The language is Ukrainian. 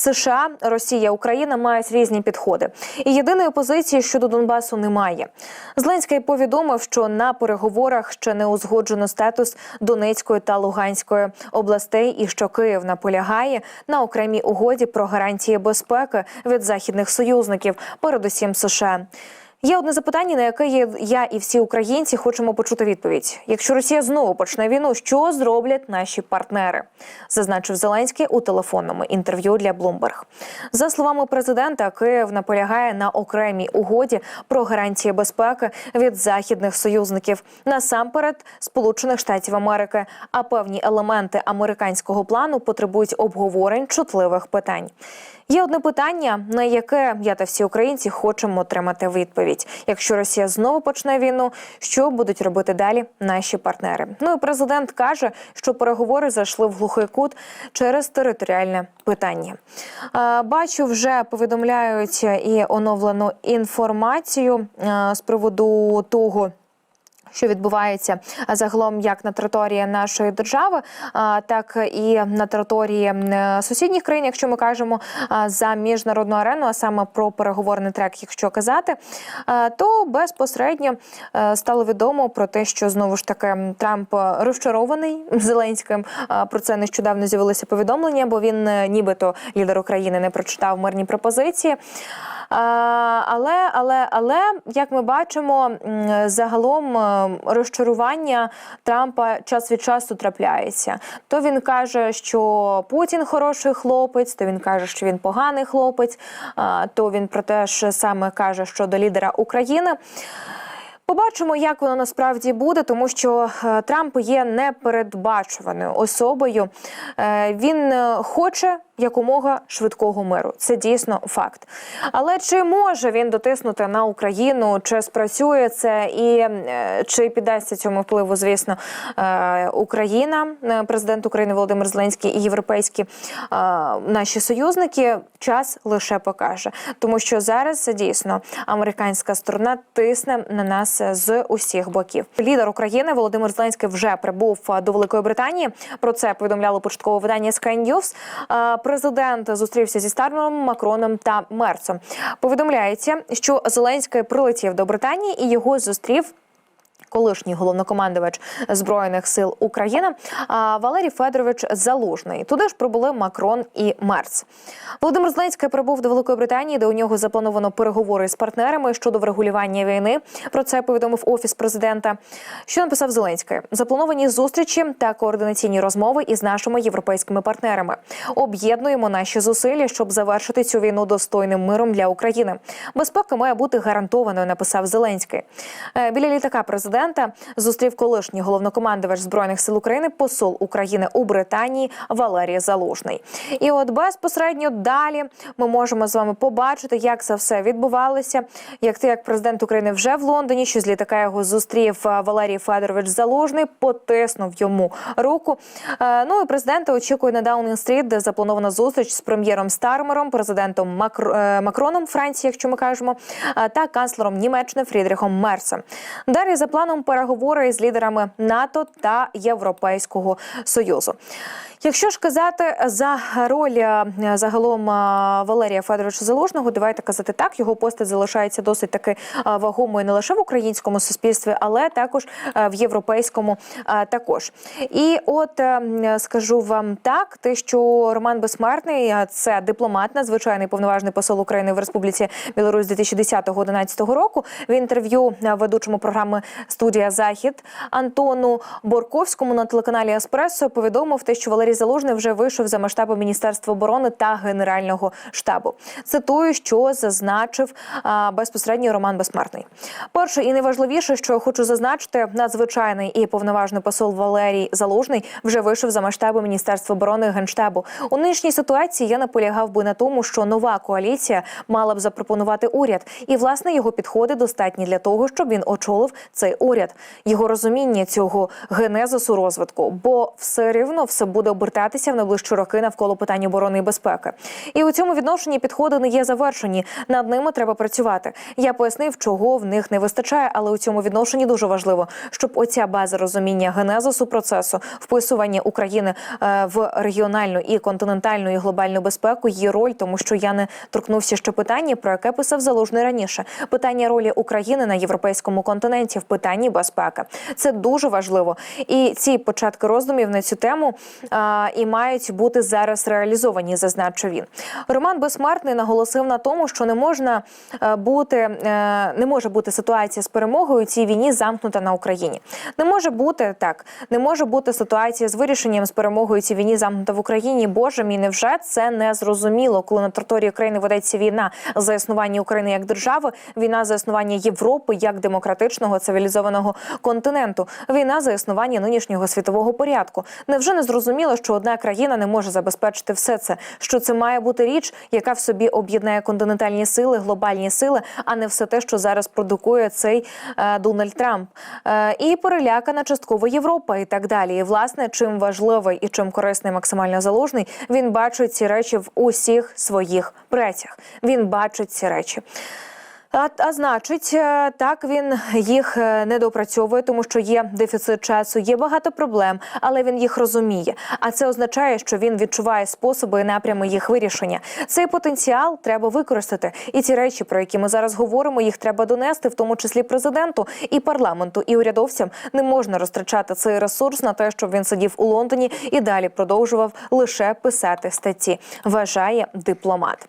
США, Росія, Україна мають різні підходи, і єдиної позиції щодо Донбасу немає. Зеленський повідомив, що на переговорах ще не узгоджено статус Донецької та Луганської областей, і що Київ наполягає на окремій угоді про гарантії безпеки від західних союзників, передусім США. Є одне запитання, на яке я і всі українці хочемо почути відповідь. Якщо Росія знову почне війну, що зроблять наші партнери? Зазначив Зеленський у телефонному інтерв'ю для Bloomberg. За словами президента, Київ наполягає на окремій угоді про гарантії безпеки від західних союзників, насамперед Сполучених Штатів Америки. А певні елементи американського плану потребують обговорень чутливих питань. Є одне питання, на яке я та всі українці хочемо отримати відповідь. Якщо Росія знову почне війну, що будуть робити далі наші партнери? Ну і президент каже, що переговори зайшли в глухий кут через територіальне питання. Бачу, вже повідомляють і оновлену інформацію з приводу того що відбувається загалом як на території нашої держави, так і на території сусідніх країн, якщо ми кажемо за міжнародну арену, а саме про переговорний трек, якщо казати, то безпосередньо е, стало відомо про те, що знову ж таки Трамп розчарований Зеленським. Про це нещодавно з'явилося повідомлення, бо він е, нібито лідер України не прочитав мирні пропозиції. Але, але, але, як ми бачимо, загалом е, розчарування Трампа час від часу трапляється. То він каже, що Путін хороший хлопець, то він каже, що він поганий хлопець, то він про те ж саме каже щодо лідера України. Побачимо, як воно насправді буде, тому що е, Трамп є непередбачуваною особою. Е, Він е, хоче якомога швидкого миру. Це дійсно факт. Але чи може він дотиснути на Україну, чи спрацює це, і е, чи піддасться цьому впливу, звісно, е, Україна, е, президент України Володимир Зеленський і європейські наші союзники, час лише покаже, тому що зараз дійсно американська сторона тисне на нас з усіх боків. Лідер України Володимир Зеленський вже прибув до Великої Британії. Про це повідомляло початкове видання Sky News. Президент зустрівся зі Стармером, Макроном та Мерцом. Повідомляється, що Зеленський прилетів до Британії і його зустрів. Колишній головнокомандувач збройних сил України Валерій Федорович Залужний. Туди ж прибули Макрон і Мерц. Володимир Зеленський прибув до Великої Британії, де у нього заплановано переговори з партнерами щодо врегулювання війни. Про це повідомив офіс президента. Що написав Зеленський? Заплановані зустрічі та координаційні розмови із нашими європейськими партнерами. Об'єднуємо наші зусилля, щоб завершити цю війну достойним миром для України. Безпека має бути гарантованою. Написав Зеленський. Е, Біля літака президента зустрів колишній головнокомандувач збройних сил України, посол України у Британії Валерій Залужний. І от безпосередньо далі ми можемо з вами побачити, як це все відбувалося. Як ти, як президент України, вже в Лондоні, що з літака його зустрів е, Валерій Федорович Залужний, потиснув йому руку. Е, Ну і президента очікує на Даунінг-стріт, де запланована зустріч з прем'єром Стармером, президентом Макр- е, Макроном Франції, якщо ми кажемо, та канцлером Німеччини Фрідріхом Мерцем. Далі за планом переговори з лідерами НАТО та Європейського союзу. Якщо ж казати за роль е, загалом е, Валерія Федоровича Залужного, давайте казати так, його постать залишається досить таки е, вагомою не лише в українському суспільстві, але також в європейському також. І от скажу вам так, те, що Роман Безсмертний це дипломат, надзвичайний повноважний посол України в Республіці Білорусь 2010-2011 року. В інтерв'ю ведучому програми Студія Захід Антону Борковському на телеканалі Еспресо повідомив те, що Валерій Залужний вже вийшов за масштаби Міністерства оборони та Генерального штабу. Цитую, що зазначив а, безпосередньо Роман Безсмертний. Перше і найважливіше, що хочу зазначити, надзвичайний і повноважний посол Валерій Залужний вже вийшов за масштаби Міністерства оборони Генштабу. У нинішній ситуації я наполягав би на тому, що нова коаліція мала б запропонувати уряд, і власне його підходи достатні для того, щоб він очолив цей уряд. Поряд, його розуміння цього генезису розвитку, бо все рівно все буде обертатися в найближчі роки навколо питань оборони і безпеки. І у цьому відношенні підходи не є завершені. Над ними треба працювати. Я пояснив, чого в них не вистачає, але у цьому відношенні дуже важливо, щоб оця база розуміння генезису процесу вписування України е, в регіональну і континентальну і глобальну безпеку її роль, тому що я не торкнувся ще питання, про яке писав залужний раніше. Питання ролі України на європейському континенті в питанні безпеки. Це дуже важливо. І ці початки роздумів на цю тему а, і мають бути зараз реалізовані, зазначив він. Роман Безсмертний наголосив на тому, що не можна е, бути, е, не може бути ситуація з перемогою цій війні замкнута на Україні. Не може бути так, не може бути ситуація з вирішенням з перемогою цій війні замкнута в Україні. Боже мій, невже це не зрозуміло, коли на території України ведеться війна за існування України як держави, війна за існування Європи як демократичного цивілізованого континенту, війна за існування нинішнього світового порядку. Невже не зрозуміло, що одна країна не може забезпечити все це? Що це має бути річ, яка в собі об'єднає континентальні сили, глобальні сили, а не все те, що зараз продукує цей е, Дональд Трамп, е, і перелякана частково Європа, і так далі. І власне, чим важливий і чим корисний максимально залужний, він бачить ці речі в усіх своїх працях. Він бачить ці речі. А, а значить, е, так він їх е, не допрацьовує, тому що є дефіцит часу, є багато проблем, але він їх розуміє. А це означає, що він відчуває способи і напрями їх вирішення. Цей потенціал треба використати. І ці речі, про які ми зараз говоримо, їх треба донести, в тому числі президенту і парламенту, і урядовцям. Не можна розтрачати цей ресурс на те, щоб він сидів у Лондоні і далі продовжував лише писати статті. Вважає дипломат.